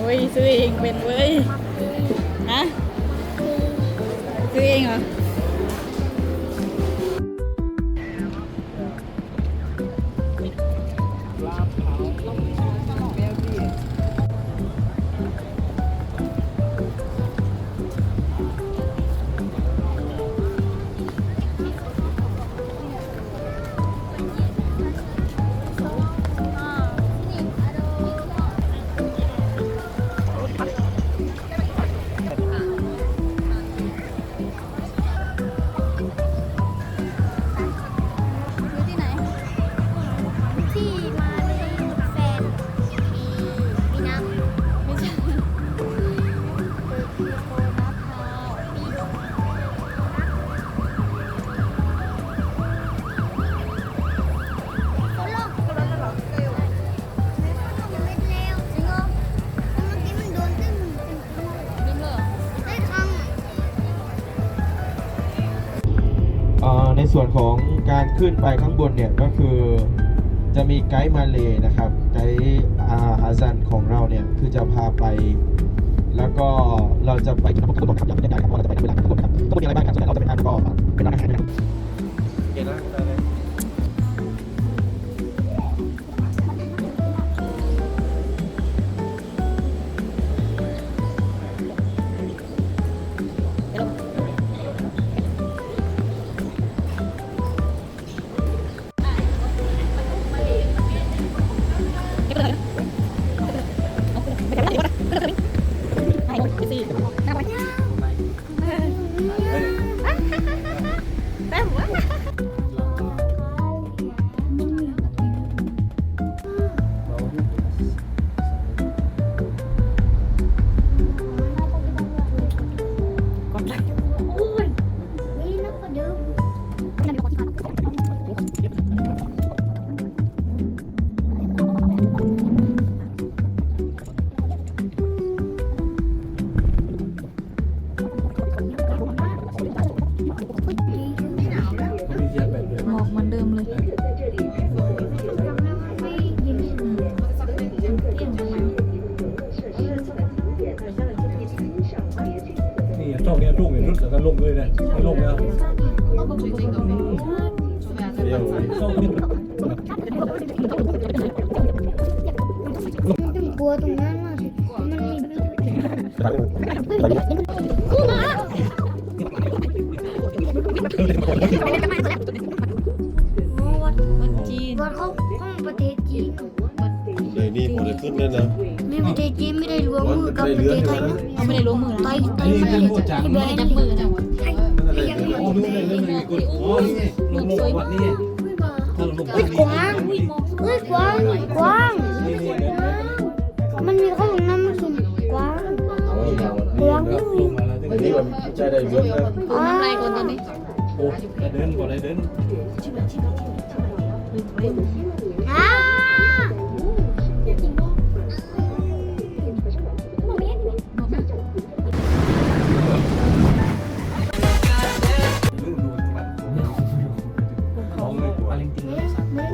อ้ยซื้อเองเป็นเว้ย ฮะ ซื้อเองเหรอ ส่วนของการขึ้นไปข้างบนเนี่ยก็คือจะมีไกด์มาเลยนะครับไกด์อาฮาซันของเราเนี่ยคือจะพาไป แล้วก็เราจะไปจุดประสงค์ครับยังใหญ่ๆครับว่าเราจะไปในเวลาข้างบนนะครับต้องมีอะไรบ้างครับส่วนใหญ่เราจะไปทานก็เป็นร้านอาหารนะครับเก่งนะ ไกลัวตรงนั้นน่ะมันมีวัดมันจีนวัดเขาห้องประเทศจีนเลยนี่พอจะขึ้นแล้วนะไม่ประเทศจีนไม่ได้รวมมือกับประเทศไทยนะเขาไม่ได้ล้วงมือไทนะยไทยไม่ได้ที่แบนจับมือนะไทยโอ้ ยกดอ๋อนี่ไงลงลงวัดนี่ถ้าลงเฮ้ยกว้างเฮ้ยกว้างกว้าง มันมีข้างน้ำมันสูงกว้างกว้าแล้วอันนี้มันใจได้เยอะนะดูน้ำลายก่อนตอนนี้โอ้เดินก่อนเลยเดิน งเลย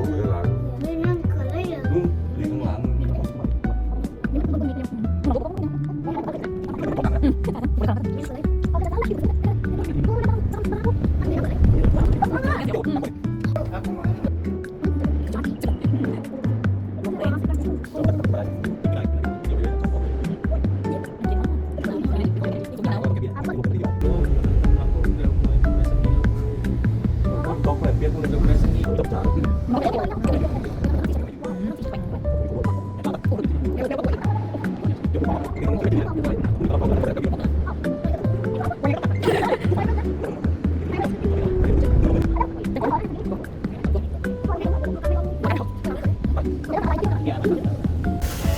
Yeah.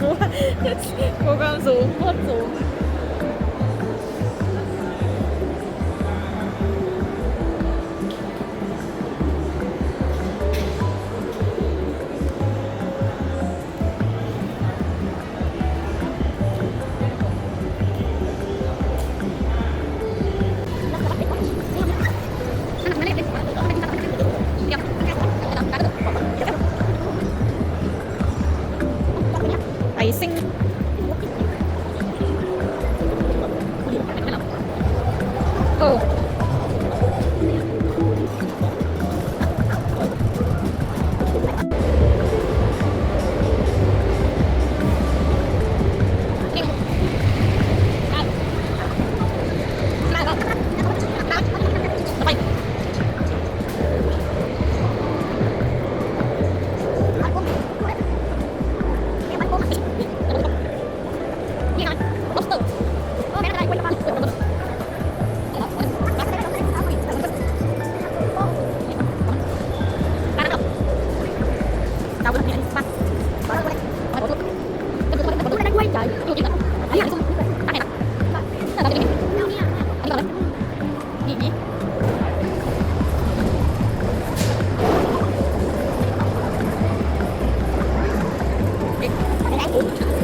กลัวกลัวความสูงโคตรสูง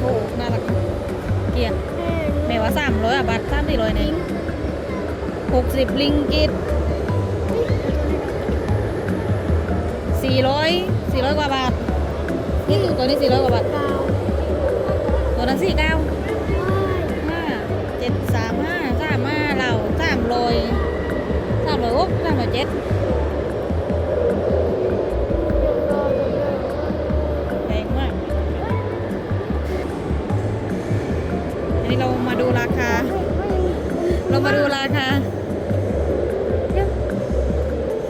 โอ้น่ารักเกียร์แม่ว่าสามร้อยอะบาทสามสี่ร้อยเนี่ยหกสิบลิงกิตสี่ร้อยสี่ร้อยกว่าบาท นี่คือตัวนี้สี่ร้อยกว่าบาท ตัวนั้นสี่เก้าห้าเจ็ดสามห้าสามห้าเราสามร้อยสามร้อยหกสามร้อยเจ็ด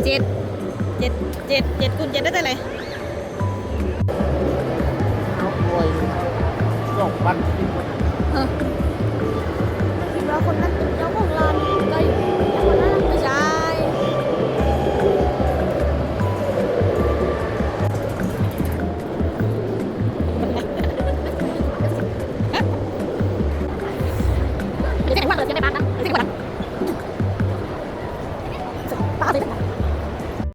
เจ็ดเจ็ดเจ็ดเจ็ดคูณเจ็ดได้เท่าไหร่สองพันเออคิดว่าคนนั้น